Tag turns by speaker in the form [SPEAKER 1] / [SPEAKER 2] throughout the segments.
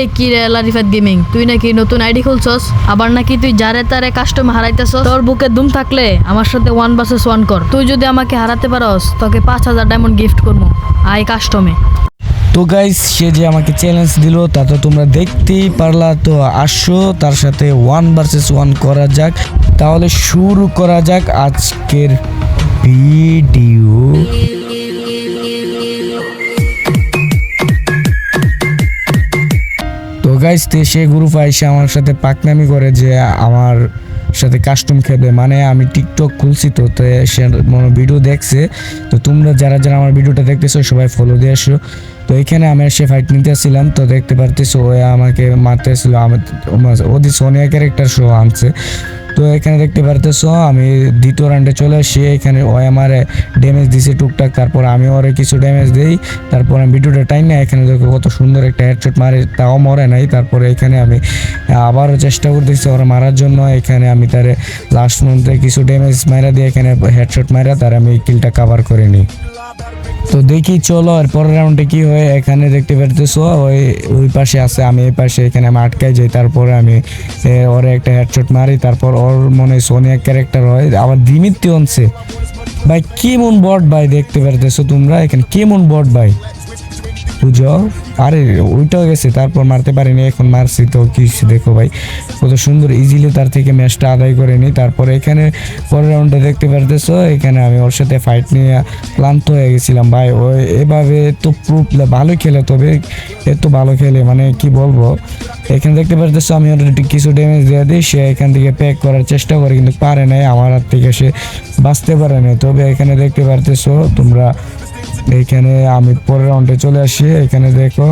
[SPEAKER 1] এই কি রে লারিফাত গেমিং? তুই নাকি নতুন আইডি খুলছস? আবার নাকি তুই যারে তারে কাস্টম হারাইতেছস? তোর বুকে দুম থাকলে আমার সাথে ওয়ান ভার্সেস ওয়ান কর। তুই যদি আমাকে হারাতে পারস, তোকে পাঁচ হাজার ডায়মন্ড গিফট করব আই কাস্টমে
[SPEAKER 2] তো গাইস সে যে আমাকে চ্যালেঞ্জ দিল, তা তো তোমরা দেখতেই পারলা। তো আসো, তার সাথে ওয়ান ভার্সেস ওয়ান করা যাক। তাহলে শুরু করা যাক আজকের ভিডিও গাইস তে সে গ্রুপ আইসে আমার সাথে পাকনামি করে যে আমার সাথে কাস্টম খেলবে মানে আমি টিকটক খুলছি তো তো সে মনে ভিডিও দেখছে। তো তোমরা যারা যারা আমার ভিডিওটা দেখতেছো, সবাই ফলো দিয়ে আসো। তো এখানে আমি সে ফাইট নিতে আসছিলাম তো দেখতে পারতেছো, ও আমাকে মারতে আসছিল আমার ওদি সোনিয়া ক্যারেক্টার শো আনছে তো এখানে দেখতে পারতেছো, আমি দ্বিতীয় রাউন্ডে চলে আসি এখানে ও আমার ড্যামেজ দিছে টুকটাক, তারপর আমি ওরে কিছু ড্যামেজ দিই। তারপর আমি ভিডিওটা টাইম না এখানে দেখো কত সুন্দর একটা হেডশট মারে, তাও মরে নাই। তারপরে এখানে আমি আবারও চেষ্টা করতেছি ওরা মারার জন্য। এখানে আমি তার লাস্ট মন্থে কিছু ড্যামেজ মারা দিয়ে, এখানে হেডশট মারা তার আমি কিলটা কভার করে নিই। তো দেখি চলো, আর পরের রাউন্ডে কি হয়, এখানে দেখতে পারতেছো, ওই ওই পাশে আছে, আমি এই পাশে এখানে আমি আটকাই যাই, তারপরে আমি ওর একটা হেডশট মারি, তারপর ওর মনে সোনিয়া ক্যারেক্টার হয়, আবার দিমিত্তি অনছে। ভাই, কেমন বট ভাই দেখতে পারতেছো তোমরা, এখানে কেমন বট ভাই? বুঝো আরে, ওইটাও গেছে, তারপর মারতে পারিনি, এখন মারছি তো, কি দেখো ভাই, কত সুন্দর ইজিলি তার থেকে ম্যাচটা আদায় করে নিই। তারপরে এখানে পরের রাউন্ডে দেখতে পারতেছো, এখানে আমি ওর সাথে ফাইট নিয়ে ক্লান্ত হয়ে গেছিলাম ভাই। ও এভাবে তো প্রুফ ভালো খেলে তবে এত ভালো খেলে মানে কি বলব? এখানে দেখতে পারতেছো, আমি ওর কিছু ড্যামেজ দিয়ে দিই, সে এখান থেকে প্যাক করার চেষ্টা করে, কিন্তু পারে নাই, আমার হাত থেকে সে বাঁচতে পারে নাই। তবে এখানে দেখতে পারতেছো, তোমরা এখানে আমি পরের রাউন্ডে চলে আসি। এখানে দেখো,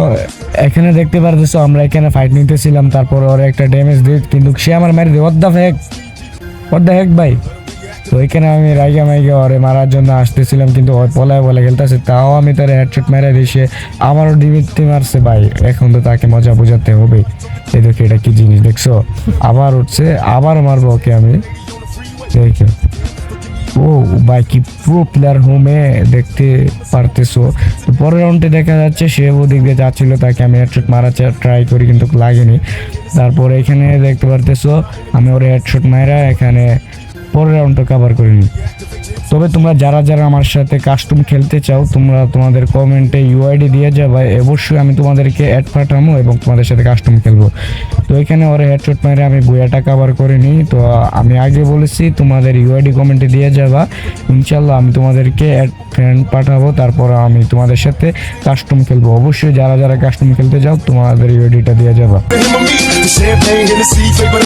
[SPEAKER 2] এখানে দেখতে পারতেছো আমরা এখানে ফাইট নিতেছিলাম, তারপর ওর একটা ড্যামেজ দিই, কিন্তু সে আমার মেরে দেয় অর্ধা ফেক অর্ধা হেক ভাই? তো এখানে আমি রাইগা মাইগা ওরে মারার জন্য আসতেছিলাম, কিন্তু পলায় বলে খেলতেছে, তাও আমি তার হেডশট মেরে দিই, সে আমারও ডিমিটতে মারছে ভাই। এখন তো তাকে মজা বোঝাতে হবে। এই দেখো এটা কি জিনিস, দেখছ? আবার উঠছে, আবার মারবো ওকে আমি। দেখো। ও, ভাই, কি প্রো প্লেয়ার হোমে দেখতে পারতেছো। তো পরের রাউন্ডে দেখা যাচ্ছে, সে ওদিক দিয়ে যাচ্ছিল তাকে আমি হেডশট মারার ট্রাই করি, কিন্তু লাগেনি। তারপর এখানে দেখতে পারতেছো, আমি ওর হেডশট মারা এখানে পরের রাউন্ডটা কভার করিনি তবে তোমরা যারা যারা আমার সাথে কাস্টম খেলতে চাও, তোমরা তোমাদের কমেন্টে ইউআইডি দিয়ে যাবে। অবশ্যই আমি তোমাদেরকে অ্যাড পাঠাবো এবং তোমাদের সাথে কাস্টম খেলব। এখানে ওরা হেডশট মেরে আমি বইয়াটা কভার করে নিই। তো আমি আগে বলেছি, তোমাদের ইউআইডি কমেন্টে দিয়ে যাবা। ইনশাল্লাহ আমি তোমাদেরকে ফ্রেন্ড পাঠাবো, তারপর আমি তোমাদের সাথে কাস্টম খেলব। অবশ্যই যারা যারা কাস্টম খেলতে যাও, তোমাদের ইউআইডিটা দিয়ে যাবা।